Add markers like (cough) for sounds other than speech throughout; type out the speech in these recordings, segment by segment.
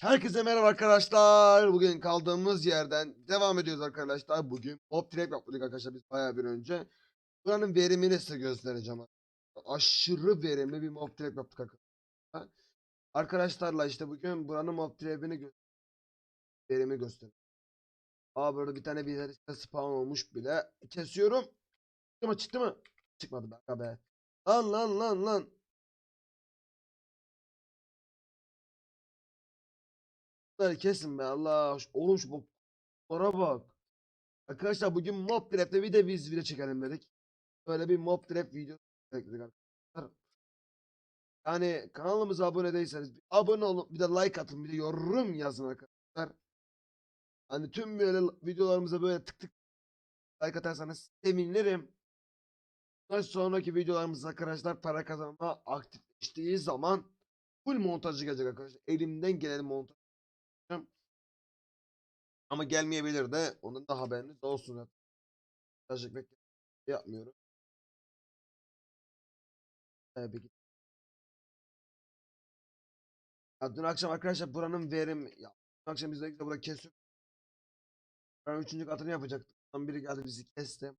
Herkese merhaba arkadaşlar. Bugün kaldığımız yerden devam ediyoruz arkadaşlar. Bugün mob trap yaptık arkadaşlar biz bayağı bir önce. Buranın verimini size göstereceğim. Aşırı verimli bir mob trap yaptık arkadaşlar. Arkadaşlarla işte bugün buranın mob trap'ini gö verimi göstereceğim. Aa burada bir tane bir spawn olmuş bile. Kesiyorum. Çıktı mı çıktı mı? Çıkmadı be. Lan lan lan lan. Bunları kesin be Allah. Oğlum şu boklara bak. Arkadaşlar bugün mob trap'te bir de biz video çekelim dedik. Böyle bir mob trap video çektik arkadaşlar. Yani kanalımıza abone değilseniz bir abone olun bir de like atın bir de yorum yazın arkadaşlar. Hani tüm böyle videolarımıza böyle tık tık like atarsanız sevinirim. Daha sonraki videolarımızda arkadaşlar para kazanma aktifleştiği zaman full montajı gelecek arkadaşlar. Elimden gelen montaj ama gelmeyebilir de onun da haberiniz olsun. Bekle yapmıyorum. Ee, peki. Ya dün akşam arkadaşlar buranın verim ya dün akşam biz de burada kesiyor. Ben üçüncü katını yapacaktık. Ondan biri geldi bizi kesti.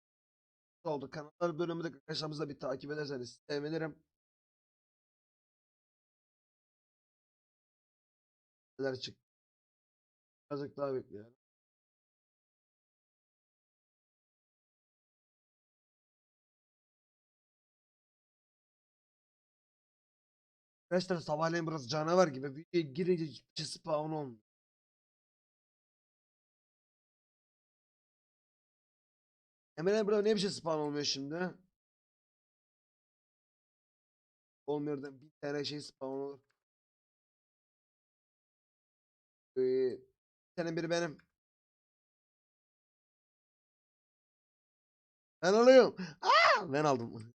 Oldu. Kanallar bölümü de arkadaşlarımızla bir takip ederseniz sevinirim. Neler çıktı. Birazcık daha bekleyelim. Arkadaşlar sabahleyin burası canavar gibi. Videoya girince hiçbir şey spawn olmuyor. Hemen burada niye bir şey spawn olmuyor şimdi? Olmuyor da bir tane şey spawn olur. Ee, bir tane biri benim. Ben alıyorum. Aa, ben aldım.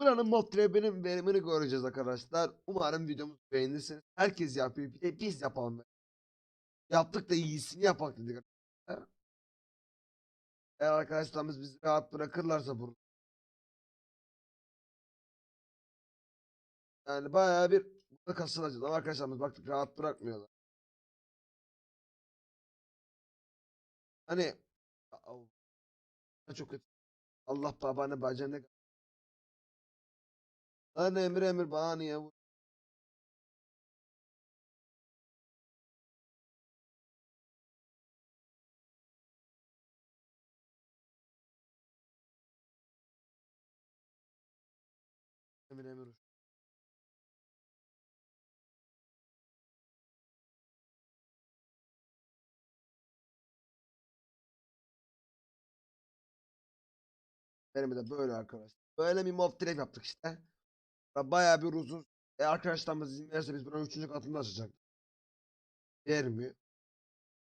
Buranın mob trap'inin verimini göreceğiz arkadaşlar. Umarım videomuzu beğenirsiniz. Herkes yapıyor. Bir de biz yapalım. Yaptık da iyisini yapak dedik. arkadaşlar. Eğer arkadaşlarımız bizi rahat bırakırlarsa burada. Yani bayağı bir burada kasılacağız ama arkadaşlarımız baktık rahat bırakmıyorlar. Hani çok kötü. Allah babanı bacını Lan emir emir niye vur? Emir emir. Benim de böyle arkadaşlar. Böyle bir mob trap yaptık işte. Ya Bayağı bir uzun. E arkadaşlarımız izin verirse biz buranın üçüncü katını da açacak. Vermiyor.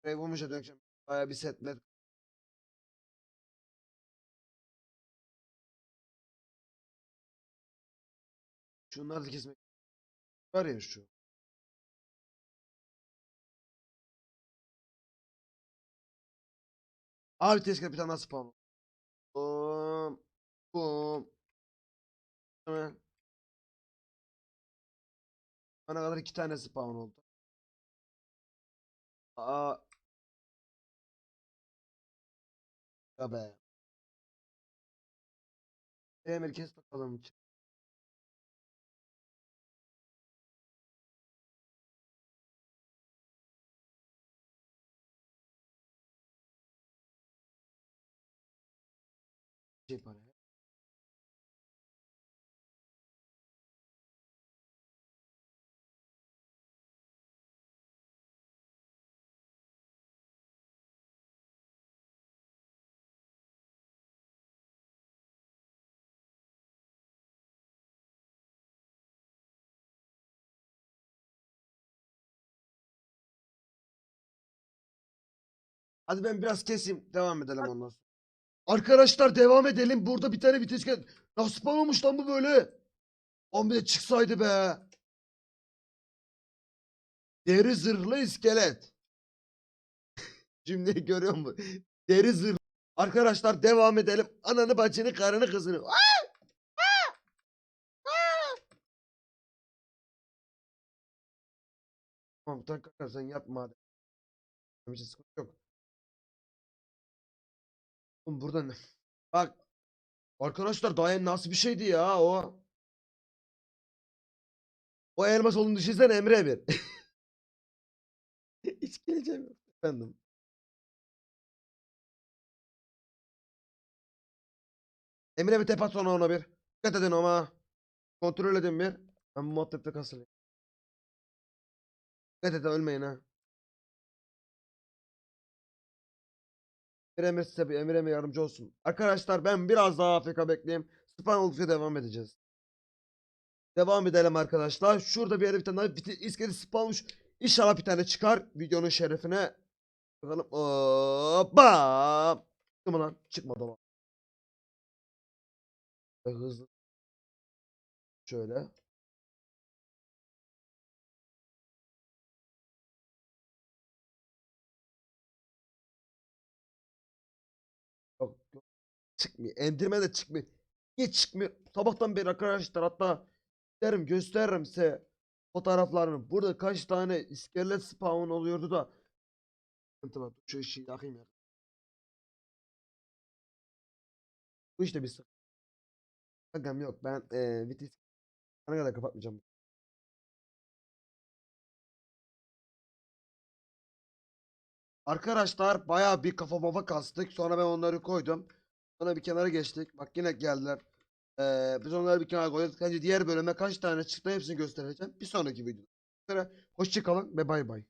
Burayı bulmuşa döneceğim. Bayağı bir set met. Şunları da kesmek. Var ya şu. Abi tezgah bir tane daha spawn. Bum. Bum. Hemen. Bana kadar iki tane spawn oldu. Aa. Ya be. Emir kes bakalım. Şey para. Hadi ben biraz keseyim. Devam edelim ondan sonra. Arkadaşlar devam edelim. Burada bir tane vites gel. Nasıl spawn olmuş lan bu böyle? On bir de çıksaydı be. Deri zırhlı iskelet. (laughs) Cümleyi görüyor musun? Deri zırhlı. Arkadaşlar devam edelim. Ananı bacını karını kızını. Aa! Kanka sen yapma hadi. Benim için sıkıntı yok. Oğlum burada ne? Bak. Arkadaşlar daha nasıl bir şeydi ya o. O elmas olduğunu düşünsene Emre bir. (laughs) Hiç geleceğim yok. Efendim. Emre bir tepe at sonra ona bir. Dikkat edin ama. Kontrol edin bir. Ben bu muhabbette kasılayım. Dikkat edin ölmeyin ha. Emre Emre size bir Emre Emre yardımcı olsun. Arkadaşlar ben biraz daha AFK bekleyeyim. Spawn oldukça devam edeceğiz. Devam edelim arkadaşlar. Şurada bir bir tane daha biti- iskeleti spawnmış. İnşallah bir tane çıkar videonun şerefine. Bakalım. Hoppa. Çıktı mı lan? Çıkmadı. Ve Hızlı. Şöyle. Çıkmıyor. Endirme de çıkmıyor. Niye çıkmıyor? Sabahtan beri arkadaşlar hatta derim gösteririm size fotoğraflarını. Burada kaç tane iskelet spawn oluyordu da. Bu işte bir sıkıntı. Kankam yok ben eee vitis sana kadar kapatmayacağım. Arkadaşlar bayağı bir kafa mafa kastık. Sonra ben onları koydum. Sonra bir kenara geçtik. Bak yine geldiler. Ee, biz onları bir kenara koyduk. Bence diğer bölüme kaç tane çıktı hepsini göstereceğim. Bir sonraki videoda. Hoşçakalın ve bay bay.